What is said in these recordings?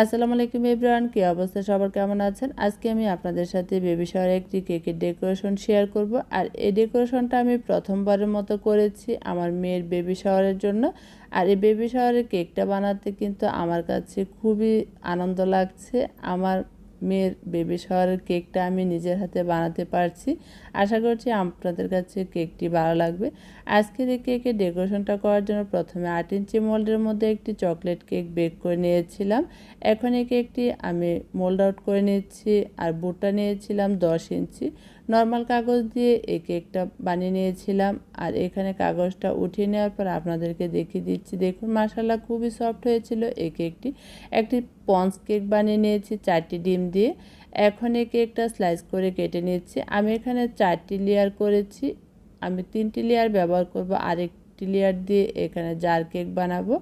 আসসালামু আলাইকুম এভরিওয়ান, কী অবস্থা? সবার কেমন আছেন? আজকে আমি আপনাদের সাথে বেবি শাওয়ারে একটি কেকের ডেকোরেশন শেয়ার করব। আর এই ডেকোরেশনটা আমি প্রথমবারের মতো করেছি আমার মেয়ের বেবি শাওয়ারের জন্য। আর এই বেবি শাওয়ারের কেকটা বানাতে কিন্তু আমার কাছে খুবই আনন্দ লাগছে। আমার মেয়ের বেবি শাওয়ারের কেকটা আমি নিজের হাতে বানাতে পারছি। আশা করছি আপনাদের কাছে কেকটি ভালো লাগবে। আজকের এই কেকে ডেকোরেশনটা করার জন্য প্রথমে আট ইঞ্চি মোল্ডের মধ্যে একটি চকলেট কেক বেক করে নিয়েছিলাম। এখন এই কেকটি আমি মোল্ড আউট করে নিয়েছি আর বুটটা নিয়েছিলাম দশ ইঞ্চি। নর্মাল কাগজ দিয়ে এই কেকটা বানিয়ে নিয়েছিলাম। আর এখানে কাগজটা উঠিয়ে নেওয়ার পর আপনাদেরকে দেখিয়ে দিচ্ছি। দেখুন মাসাল্লাহ খুবই সফট হয়েছিল। এই কেকটি একটি পঞ্চ কেক বানিয়ে নিয়েছি, চারটি ডিম দিয়ে। এখন এই কেকটা স্লাইস করে কেটে নিচ্ছি। আমি এখানে চারটি লেয়ার করেছি। আমি তিনটি লেয়ার ব্যবহার করব। আরেকটি লেয়ার দিয়ে এখানে জার কেক বানাবো।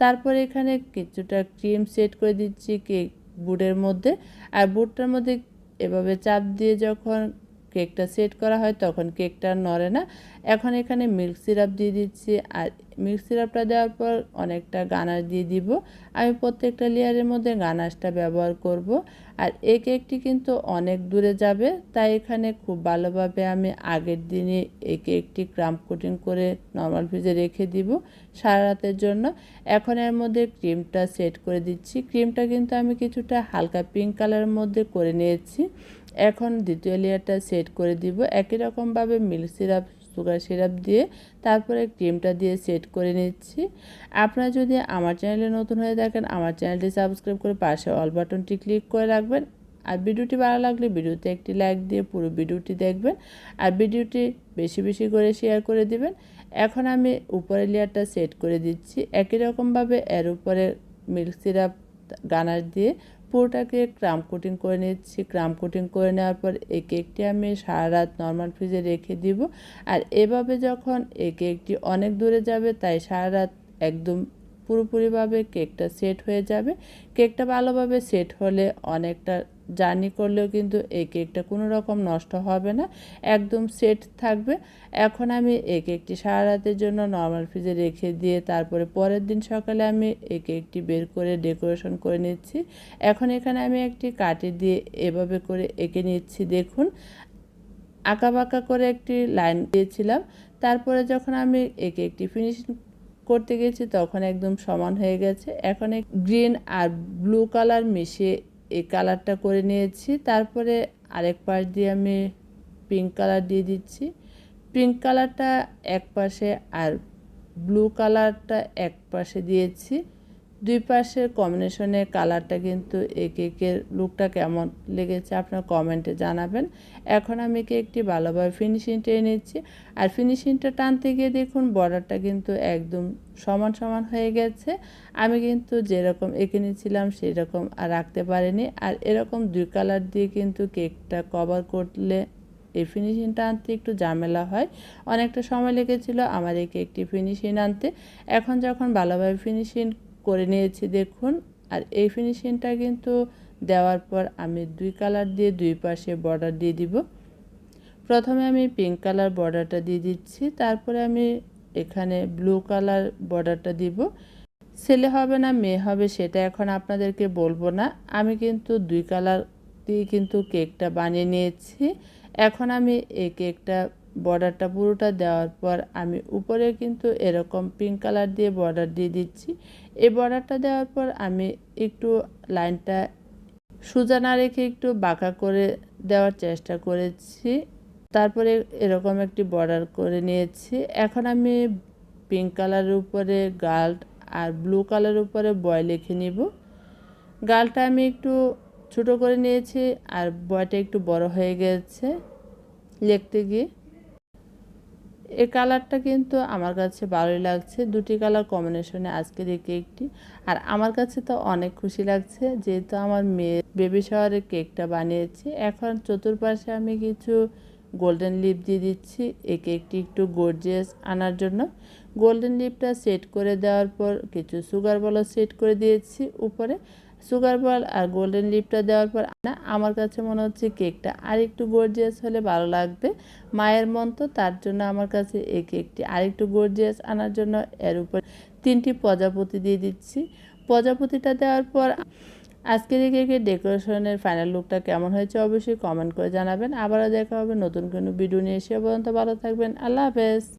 তারপর এখানে কিছুটা ক্রিম সেট করে দিচ্ছি কেক বুটের মধ্যে। আর বুটটার মধ্যে এভাবে চাপ দিয়ে যখন কেকটা সেট করা হয়, তখন কেকটা নড়ে না। এখন এখানে মিল্ক সিরাপ দিয়ে দিচ্ছি। আর মিল্ক সিরাপটা দেওয়ার পর অনেকটা গানাশ দিয়ে দিব। আমি প্রত্যেকটা লেয়ারের মধ্যে গানাশটা ব্যবহার করব। আর এই কেকটি কিন্তু অনেক দূরে যাবে, তাই এখানে খুব ভালোভাবে আমি আগের দিনে এই কেকটি ক্রাম্প কোটিং করে নর্মাল ফ্রিজে রেখে দিব সারা রাতের জন্য। এখন এর মধ্যে ক্রিমটা সেট করে দিচ্ছি। ক্রিমটা কিন্তু আমি কিছুটা হালকা পিঙ্ক কালারের মধ্যে করে নিয়েছি। এখন দ্বিতীয় লেয়ারটা সেট করে দিব। একই রকমভাবে মিল্ক সিরাপ, সুগার সিরাপ দিয়ে তারপরে ক্রিমটা দিয়ে সেট করে নিচ্ছি। আপনারা যদি আমার চ্যানেলে নতুন হয়ে থাকেন, আমার চ্যানেলটি সাবস্ক্রাইব করে পাশে অল বাটনটি ক্লিক করে রাখবেন। আর ভিডিওটি ভালো লাগলে ভিডিওতে একটি লাইক দিয়ে পুরো ভিডিওটি দেখবেন। আর ভিডিওটি বেশি বেশি করে শেয়ার করে দিবেন। এখন আমি উপরের লেয়ারটা সেট করে দিচ্ছি। একই রকমভাবে এর উপরে মিল্ক সিরাপ, গানার দিয়ে পুরোটাকে ক্রাম কোটিং করে নিচ্ছি। ক্রাম কোটিং করে নেওয়ার পর এই কেকটি আমি সারা রাত নর্মাল ফ্রিজে রেখে দিব। আর এভাবে যখন এই কেকটি অনেক দূরে যাবে, তাই সারা রাত একদম পুরোপুরিভাবে কেকটা সেট হয়ে যাবে। কেকটা ভালোভাবে সেট হলে অনেকটা জার্নি করলেও কিন্তু এই কেকটা কোনো রকম নষ্ট হবে না, একদম সেট থাকবে। এখন আমি এই কেকটি সারা রাতের জন্য নর্মাল ফ্রিজে রেখে দিয়ে তারপরে পরের দিন সকালে আমি এই কেকটি বের করে ডেকোরেশন করে নিচ্ছি। এখন এখানে আমি একটি কাটি দিয়ে এভাবে করে এঁকে নিচ্ছি, দেখুন। আঁকা বাঁকা করে একটি লাইন দিয়েছিলাম। তারপরে যখন আমি এই কেকটি ফিনিশিং করতে গেছি, তখন একদম সমান হয়ে গেছে। এখন গ্রিন আর ব্লু কালার মিশিয়ে এই কালারটা করে নিয়েছি। তারপরে আরেক পাশ দিয়ে আমি পিঙ্ক কালার দিয়ে দিচ্ছি। পিঙ্ক কালারটা এক পাশে আর ব্লু কালারটা এক পাশে দিয়েছি। দুই পাশের কম্বিনেশনের কালারটা কিন্তু এই কেকের লুকটা কেমন লেগেছে আপনার কমেন্টে জানাবেন। এখন আমি কেকটি ভালোভাবে ফিনিশিং টেনে নিচ্ছি। আর ফিনিশিংটা টানতে গিয়ে দেখুন বর্ডারটা কিন্তু একদম সমান সমান হয়ে গেছে। আমি কিন্তু যেরকম এঁকে নিয়েছিলাম সেই রকম আর রাখতে পারিনি। আর এরকম দুই কালার দিয়ে কিন্তু কেকটা কভার করলে এই ফিনিশিংটা আনতে একটু ঝামেলা হয়। অনেকটা সময় লেগেছিল আমার এই কেকটি ফিনিশিং আনতে। এখন যখন ভালোভাবে ফিনিশিং করে নিয়েছি দেখুন। আর এই ফিনিশিংটা কিন্তু দেওয়ার পর আমি দুই কালার দিয়ে দুই পাশে বর্ডার দিয়ে দিব। প্রথমে আমি পিঙ্ক কালার বর্ডারটা দিয়ে দিচ্ছি, তারপরে আমি এখানে ব্লু কালার বর্ডারটা দিব। ছেলে হবে না, মেয়ে হবে সেটা এখন আপনাদেরকে বলব না। আমি কিন্তু দুই কালার দিয়ে কিন্তু কেকটা বানিয়ে নিয়েছি। এখন আমি এই কেকটা বর্ডারটা পুরোটা দেওয়ার পর আমি উপরে কিন্তু এরকম পিঙ্ক কালার দিয়ে বর্ডার দিয়ে দিচ্ছি। এই বর্ডারটা দেওয়ার পর আমি একটু লাইনটা সোজা না রেখে একটু বাঁকা করে দেওয়ার চেষ্টা করেছি। তারপরে এরকম একটি বর্ডার করে নিয়েছি। এখন আমি পিঙ্ক কালারের উপরে গাল্ট আর ব্লু কালারের উপরে বয় লিখে নিব। গালটা আমি একটু ছোট করে নিয়েছি আর বয়টা একটু বড় হয়ে গেছে। লিখতে গিয়ে এই কালারটা কিন্তু আমার কাছে ভালোই লাগছে। দুটি কালার কম্বিনেশনে আজকের এই কেকটি আর আমার কাছে তো অনেক খুশি লাগছে, যেহেতু আমার মেয়ে বেবি শাওয়ারের কেকটা বানিয়েছি। এখন চতুর্পাশে আমি কিছু গোল্ডেন লিপ দিয়ে দিচ্ছি। এই কেকটি একটু গর্জিয়াস আনার জন্য। গোল্ডেন লিপটা সেট করে দেওয়ার পর কিছু সুগার বলও সেট করে দিয়েছি উপরে। সুগার বল আর গোল্ডেন লিপটা দেওয়ার পর আমার কাছে মনে হচ্ছে কেকটা আর একটু গর্জিয়াস হলে ভালো লাগবে। মায়ের মন তো তার জন্য আমার কাছে এই কেকটি আর একটু গর্জিয়াস আনার জন্য এর উপর তিনটি প্রজাপতি দিয়ে দিচ্ছি। প্রজাপতিটা দেওয়ার পর আজকের এই কেকের ডেকোরেশনের ফাইনাল লুকটা কেমন হয়েছে অবশ্যই কমেন্ট করে জানাবেন। আবারও দেখা হবে নতুন কোনো ভিডিও নিয়ে, সে পর্যন্ত ভালো থাকবেন। আল্লাহ হাফেজ।